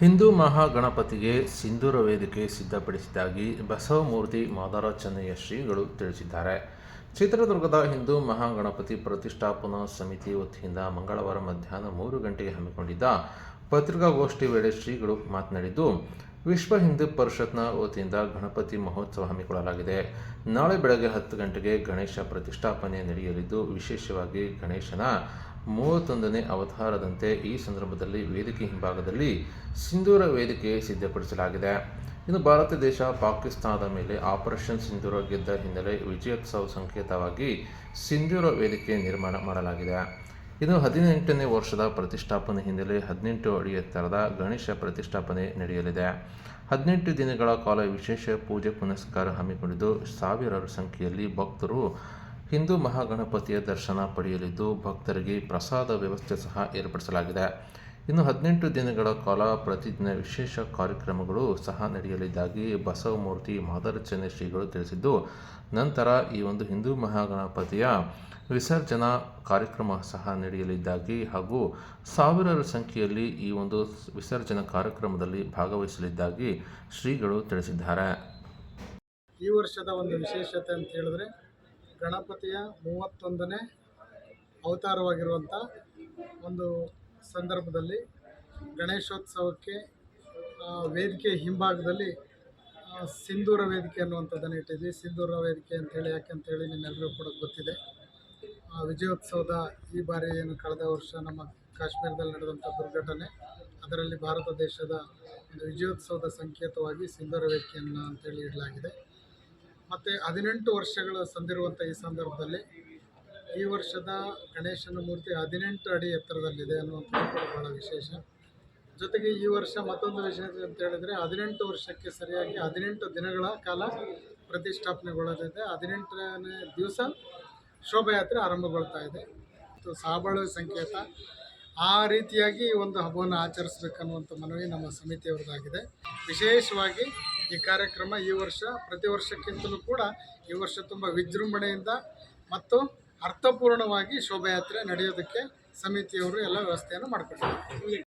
ಹಿಂದೂ ಮಹಾಗಣಪತಿಗೆ ಸಿಂಧೂರ ವೇದಿಕೆ ಸಿದ್ಧಪಡಿಸಿದ್ದಾಗಿ ಬಸವಮೂರ್ತಿ ಮಾದಾರ ಚೆನ್ನಯ್ಯ ಶ್ರೀಗಳು ತಿಳಿಸಿದ್ದಾರೆ. ಚಿತ್ರದುರ್ಗದ ಹಿಂದೂ ಮಹಾಗಣಪತಿ ಪ್ರತಿಷ್ಠಾಪನಾ ಸಮಿತಿ ವತಿಯಿಂದ ಮಂಗಳವಾರ ಮಧ್ಯಾಹ್ನ ಮೂರು ಗಂಟೆಗೆ ಹಮ್ಮಿಕೊಂಡಿದ್ದ ಪತ್ರಿಕಾಗೋಷ್ಠಿ ವೇಳೆ ಶ್ರೀಗಳು ಮಾತನಾಡಿದ್ದು, ವಿಶ್ವ ಹಿಂದೂ ಪರಿಷತ್ನ ವತಿಯಿಂದ ಗಣಪತಿ ಮಹೋತ್ಸವ ಹಮ್ಮಿಕೊಳ್ಳಲಾಗಿದೆ. ನಾಳೆ ಬೆಳಗ್ಗೆ ಹತ್ತು ಗಂಟೆಗೆ ಗಣೇಶ ಪ್ರತಿಷ್ಠಾಪನೆ ನಡೆಯಲಿದ್ದು, ವಿಶೇಷವಾಗಿ ಗಣೇಶನ ಮೂವತ್ತೊಂದನೇ ಅವತಾರದಂತೆ ಈ ಸಂದರ್ಭದಲ್ಲಿ ವೇದಿಕೆ ಹಿಂಭಾಗದಲ್ಲಿ ಸಿಂಧೂರ ವೇದಿಕೆ ಸಿದ್ಧಪಡಿಸಲಾಗಿದೆ. ಇನ್ನು ಭಾರತ ದೇಶ ಪಾಕಿಸ್ತಾನದ ಮೇಲೆ ಆಪರೇಷನ್ ಸಿಂಧೂರ ಗೆದ್ದ ಹಿನ್ನೆಲೆ ವಿಜಯೋತ್ಸವ ಸಂಕೇತವಾಗಿ ಸಿಂಧೂರ ವೇದಿಕೆ ನಿರ್ಮಾಣ ಮಾಡಲಾಗಿದೆ. ಇನ್ನು ಹದಿನೆಂಟನೇ ವರ್ಷದ ಪ್ರತಿಷ್ಠಾಪನೆ ಹಿನ್ನೆಲೆ ಹದಿನೆಂಟು ಅಡಿ ಎತ್ತರದ ಗಣೇಶ ಪ್ರತಿಷ್ಠಾಪನೆ ನಡೆಯಲಿದೆ. ಹದಿನೆಂಟು ದಿನಗಳ ಕಾಲ ವಿಶೇಷ ಪೂಜೆ ಪುನಸ್ಕಾರ ಹಮ್ಮಿಕೊಂಡಿದ್ದು ಸಾವಿರಾರು ಸಂಖ್ಯೆಯಲ್ಲಿ ಭಕ್ತರು ಹಿಂದೂ ಮಹಾಗಣಪತಿಯ ದರ್ಶನ ಪಡೆಯಲಿದ್ದು, ಭಕ್ತರಿಗೆ ಪ್ರಸಾದ ವ್ಯವಸ್ಥೆ ಸಹ ಏರ್ಪಡಿಸಲಾಗಿದೆ. ಇನ್ನು ಹದಿನೆಂಟು ದಿನಗಳ ಕಾಲ ಪ್ರತಿದಿನ ವಿಶೇಷ ಕಾರ್ಯಕ್ರಮಗಳು ಸಹ ನಡೆಯಲಿದ್ದಾಗಿ ಬಸವಮೂರ್ತಿ ಮಾದರಚನೆ ಶ್ರೀಗಳು ತಿಳಿಸಿದ್ದು, ನಂತರ ಈ ಒಂದು ಹಿಂದೂ ಮಹಾಗಣಪತಿಯ ವಿಸರ್ಜನಾ ಕಾರ್ಯಕ್ರಮ ಸಹ ನಡೆಯಲಿದ್ದಾಗಿ ಹಾಗೂ ಸಾವಿರಾರು ಸಂಖ್ಯೆಯಲ್ಲಿ ಈ ಒಂದು ವಿಸರ್ಜನಾ ಕಾರ್ಯಕ್ರಮದಲ್ಲಿ ಭಾಗವಹಿಸಲಿದ್ದಾಗಿ ಶ್ರೀಗಳು ತಿಳಿಸಿದ್ದಾರೆ. ಈ ವರ್ಷದ ಒಂದು ವಿಶೇಷತೆ ಅಂತ ಹೇಳಿದ್ರೆ ಗಣಪತಿಯ ಮೂವತ್ತೊಂದನೇ ಅವತಾರವಾಗಿರುವಂಥ ಒಂದು ಸಂದರ್ಭದಲ್ಲಿ ಗಣೇಶೋತ್ಸವಕ್ಕೆ ವೇದಿಕೆ ಹಿಂಭಾಗದಲ್ಲಿ ಸಿಂಧೂರ ವೇದಿಕೆ ಅನ್ನುವಂಥದ್ದನ್ನು ಇಟ್ಟಿದ್ವಿ ಸಿಂಧೂರ ವೇದಿಕೆ ಅಂತೇಳಿ ಯಾಕೆಂಥೇಳಿ ನಿಮ್ಮೆಲ್ಲರಿಗೂ ಕೂಡ ಗೊತ್ತಿದೆ. ವಿಜಯೋತ್ಸವದ ಈ ಬಾರಿ ಏನು ಕಳೆದ ವರ್ಷ ನಮ್ಮ ಕಾಶ್ಮೀರದಲ್ಲಿ ನಡೆದಂಥ ದುರ್ಘಟನೆ, ಅದರಲ್ಲಿ ಭಾರತ ದೇಶದ ಒಂದು ವಿಜಯೋತ್ಸವದ ಸಂಕೇತವಾಗಿ ಸಿಂಧೂರ ವೇದಿಕೆಯನ್ನು ಅಂತೇಳಿ ಇಡಲಾಗಿದೆ. ಮತ್ತು ಹದಿನೆಂಟು ವರ್ಷಗಳ ಸಂದಿರುವಂಥ ಈ ಸಂದರ್ಭದಲ್ಲಿ ಈ ವರ್ಷದ ಗಣೇಶನ ಮೂರ್ತಿ ಹದಿನೆಂಟು ಅಡಿ ಎತ್ತರದಲ್ಲಿದೆ ಅನ್ನುವಂಥ ಬಹಳ ವಿಶೇಷ. ಜೊತೆಗೆ ಈ ವರ್ಷ ಮತ್ತೊಂದು ವಿಶೇಷ ಅಂತ ಹೇಳಿದರೆ ಹದಿನೆಂಟು ವರ್ಷಕ್ಕೆ ಸರಿಯಾಗಿ ಹದಿನೆಂಟು ದಿನಗಳ ಕಾಲ ಪ್ರತಿಷ್ಠಾಪನೆಗೊಳ್ಳಲಿದೆ. ಹದಿನೆಂಟನೇ ದಿವಸ ಶೋಭಾಯಾತ್ರೆ ಆರಂಭಗೊಳ್ತಾ ಇದೆ. ಇದು ಸಾಬಾಳು ಸಂಕೇತ. ಆ ರೀತಿಯಾಗಿ ಒಂದು ಹಬ್ಬವನ್ನು ಆಚರಿಸಬೇಕನ್ನುವಂಥ ಮನವಿ ನಮ್ಮ ಸಮಿತಿಯವರದಾಗಿದೆ. ವಿಶೇಷವಾಗಿ ಈ ಕಾರ್ಯಕ್ರಮ ಈ ವರ್ಷ, ಪ್ರತಿ ವರ್ಷಕ್ಕಿಂತಲೂ ಕೂಡ ಈ ವರ್ಷ ತುಂಬ ವಿಜೃಂಭಣೆಯಿಂದ ಮತ್ತು ಅರ್ಥಪೂರ್ಣವಾಗಿ ಶೋಭಾಯಾತ್ರೆ ನಡೆಯೋದಕ್ಕೆ ಸಮಿತಿಯವರು ಎಲ್ಲ ವ್ಯವಸ್ಥೆಯನ್ನು ಮಾಡಿಕೊಟ್ಟಿದ್ದಾರೆ.